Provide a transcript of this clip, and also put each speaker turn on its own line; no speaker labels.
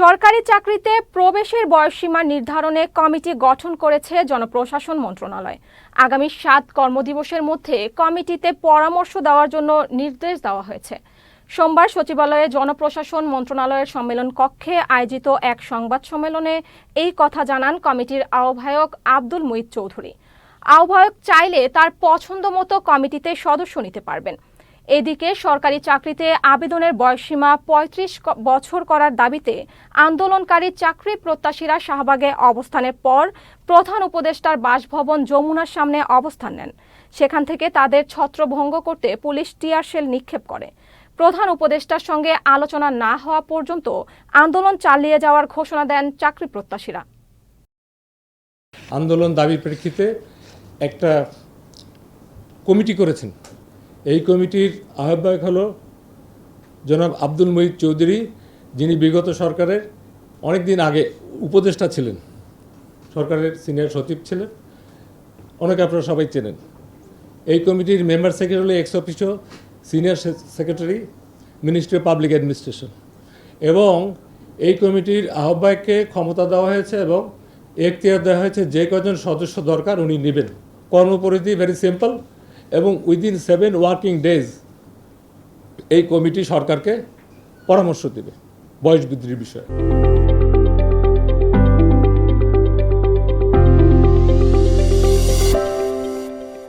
সরকারি চাকরিতে প্রবেশের বয়সসীমা নির্ধারণে কমিটি গঠন করেছে জনপ্রশাসন মন্ত্রণালয়। আগামী সাত কর্মদিবসের মধ্যে কমিটিতে পরামর্শ দেওয়ার জন্য নির্দেশ দেওয়া হয়েছে। সোমবার সচিবালয়ে জনপ্রশাসন মন্ত্রণালয়ের সম্মেলন কক্ষে আয়োজিত এক সংবাদ সম্মেলনে এই কথা জানান কমিটির আহ্বায়ক আব্দুল মুইত চৌধুরী। আহ্বায়ক চাইলে তার পছন্দ মতো কমিটিতে সদস্য নিতে পারবেন। এদিকে সরকারি চাকরিতে আবেদনের বয়সসীমা পঁয়ত্রিশ বছর করার দাবিতে আন্দোলনকারী চাকরি প্রত্যাশীরা শাহবাগে অবস্থানের পর প্রধান উপদেষ্টার বাসভবন যমুনার সামনে অবস্থান নেন। সেখান থেকে তাদের ছত্রভঙ্গ করতে পুলিশ টিয়ারশেল নিক্ষেপ করে। প্রধান উপদেষ্টার সঙ্গে আলোচনা না হওয়া পর্যন্ত আন্দোলন চালিয়ে যাওয়ার ঘোষণা দেন চাকরি প্রত্যাশীরা।
আন্দোলন দাবির প্রেক্ষিতে একটা কমিটি করেছেন। এই কমিটির আহ্বায়ক হলো জনাব আব্দুল মহিদ চৌধুরী, যিনি বিগত সরকারের অনেক দিন আগে উপদেষ্টা ছিলেন, সরকারের সিনিয়র সচিব ছিলেন। অনেক আপনারা সবাই চেনেন। এই কমিটির member secretary, ex officio senior secretary, ministry of public administration. এবং এই কমিটির আহ্বায়ককে ক্ষমতা দেওয়া হয়েছে এবং এখতিয়ার দেওয়া হয়েছে যে কজন সদস্য দরকার উনি নেবেন। কর্মপরিধি ভেরি সিম্পল এবং উইদিন সেভেন ওয়ার্কিং ডেজ এই কমিটি সরকারকে পরামর্শ দেবে বয়স বৃদ্ধির বিষয়ে।